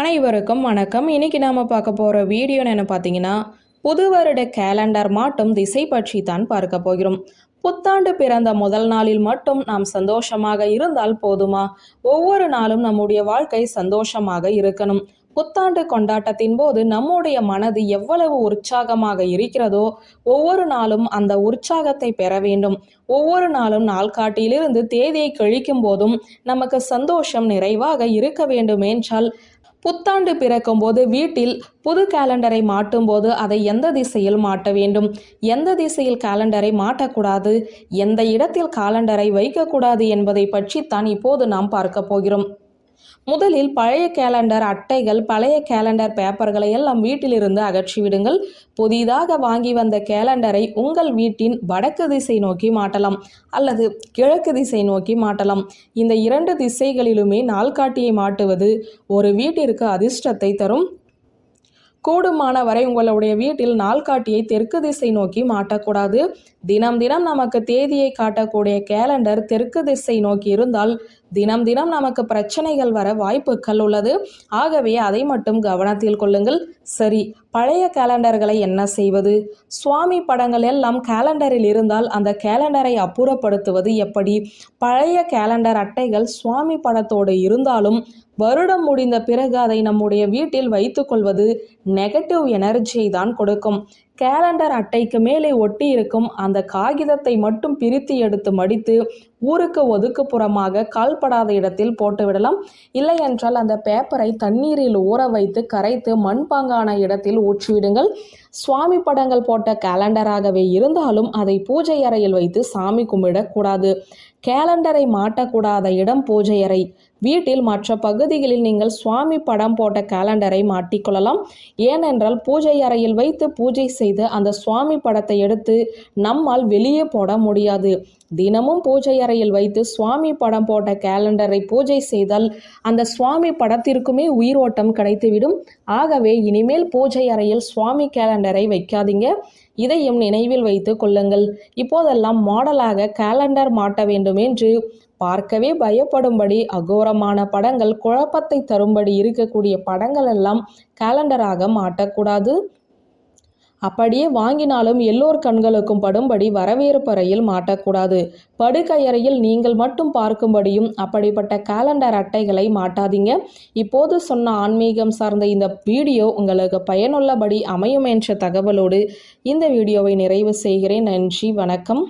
அனைவருக்கும் வணக்கம். இன்னைக்கு நாம பார்க்க போகிற வீடியோன்னு என்ன பார்த்தீங்கன்னா புது வருட கேலண்டர் மாட்டும் திசை பற்றி தான் பார்க்க போகிறோம். புத்தாண்டு பிறந்த முதல் நாளில் மட்டும் நாம் சந்தோஷமாக இருந்தால் போதுமா? ஒவ்வொரு நாளும் நம்முடைய வாழ்க்கை சந்தோஷமாக இருக்கணும். புத்தாண்டு கொண்டாட்டத்தின் போது நம்முடைய மனது எவ்வளவு உற்சாகமாக இருக்கிறதோ ஒவ்வொரு நாளும் அந்த உற்சாகத்தை பெற வேண்டும். ஒவ்வொரு நாளும் நாள்காட்டியிலிருந்து தேதியை கழிக்கும் போதும் நமக்கு சந்தோஷம் நிறைவாக இருக்க வேண்டும் என்றால் புத்தாண்டு பிறக்கும் போது வீட்டில் புது கேலண்டரை மாட்டும் போது அதை எந்த திசையில் மாட்ட வேண்டும்? எந்த திசையில் கேலண்டரை மாட்டக்கூடாது? எந்த இடத்தில் காலண்டரை வைக்கக்கூடாது என்பதை பற்றித்தான் இப்போது நாம் பார்க்க போகிறோம். முதலில் பழைய கேலண்டர் அட்டைகள் பழைய கேலண்டர் பேப்பர்களை எல்லாம் வீட்டிலிருந்து அகற்றிவிடுங்கள் புதிதாக வாங்கி வந்த கேலண்டரை உங்கள் வீட்டின் வடக்கு திசை நோக்கி மாட்டலாம் அல்லது கிழக்கு திசை நோக்கி மாட்டலாம். இந்த இரண்டு திசைகளிலுமே நாள்காட்டியை மாட்டுவது ஒரு வீட்டிற்கு அதிர்ஷ்டத்தை தரும். கூடுமான வரை உங்களுடைய வீட்டில் நாள்காட்டியை தெற்கு திசை நோக்கி மாட்டக்கூடாது. தினம் தினம் நமக்கு தேதியை காட்டக்கூடிய கேலண்டர் தெற்கு திசை நோக்கி இருந்தால் தினம் தினம் நமக்கு பிரச்சனைகள் வர வாய்ப்புகள் உள்ளது. ஆகவே அதை மட்டும் கவனத்தில் கொள்ளுங்கள். சரி பழைய கேலண்டர்களை என்ன செய்வது? சுவாமி படங்கள் எல்லாம் கேலண்டரில் இருந்தால் அந்த கேலண்டரை அப்புறப்படுத்துவது எப்படி? பழைய கேலண்டர் அட்டைகள் சுவாமி படத்தோடு இருந்தாலும் வருடம் முடிந்த பிறகு அதை நம்முடைய வீட்டில் வைத்துக்கொள்வது நெகட்டிவ் எனர்ஜியை தான் கொடுக்கும். கேலண்டர் அட்டைக்கு மேலே ஒட்டி இருக்கும் அந்த காகிதத்தை மட்டும் பிரித்து எடுத்து மடித்து ஊருக்கு ஒதுக்குப்புறமாக கால்படாத இடத்தில் போட்டுவிடலாம் இல்லை என்றால் அந்த பேப்பரை தண்ணீரில் ஊற வைத்து கரைத்து மண்பாங்கான இடத்தில் ஊற்றிவிடுங்கள். சுவாமி படங்கள் போட்ட கேலண்டராகவே இருந்தாலும் அதை பூஜை அறையில் வைத்து சாமி கும்பிடக்கூடாது. கேலண்டரை மாட்டக்கூடாத இடம் பூஜை அறை. வீட்டில் மற்ற பகுதிகளில் நீங்கள் சுவாமி படம் போட்ட கேலண்டரை மாட்டிக்கொள்ளலாம். ஏனென்றால் பூஜை அறையில் வைத்து பூஜை செய்து அந்த சுவாமி படத்தை எடுத்து நம்மால் வெளியே போட முடியாது. தினமும் பூஜை அறையில் வைத்து சுவாமி படம் போட்ட கேலண்டரை பூஜை செய்தால் அந்த சுவாமி படத்திற்குமே உயிரோட்டம் கிடைத்துவிடும். ஆகவே இனிமேல் பூஜை அறையில் சுவாமி கேலண்டரை வைக்காதீங்க. இதையும் நினைவில் வைத்து கொள்ளுங்கள். இப்போதெல்லாம் மாடலாக கேலண்டர் மாட்ட வேண்டும் என்று பார்க்கவே பயப்படும்படி அகோரமான படங்கள் குழப்பத்தை தரும்படி இருக்கக்கூடிய படங்கள் எல்லாம் கேலண்டராக மாட்டக்கூடாது. அப்படியே வாங்கினாலும் எல்லோர் கண்களுக்கும் படும்படி வரவேற்பறையில் மாட்டக்கூடாது. படுக்கையறையில் நீங்கள் மட்டும் பார்க்கும்படியும் அப்படிப்பட்ட கேலண்டர் அட்டைகளை மாட்டாதீங்க. இப்போது சொன்ன ஆன்மீகம் சார்ந்த இந்த வீடியோ உங்களுக்கு பயனுள்ளபடி அமையும் என்ற தகவலோடு இந்த வீடியோவை நிறைவு செய்கிறேன். நன்றி வணக்கம்.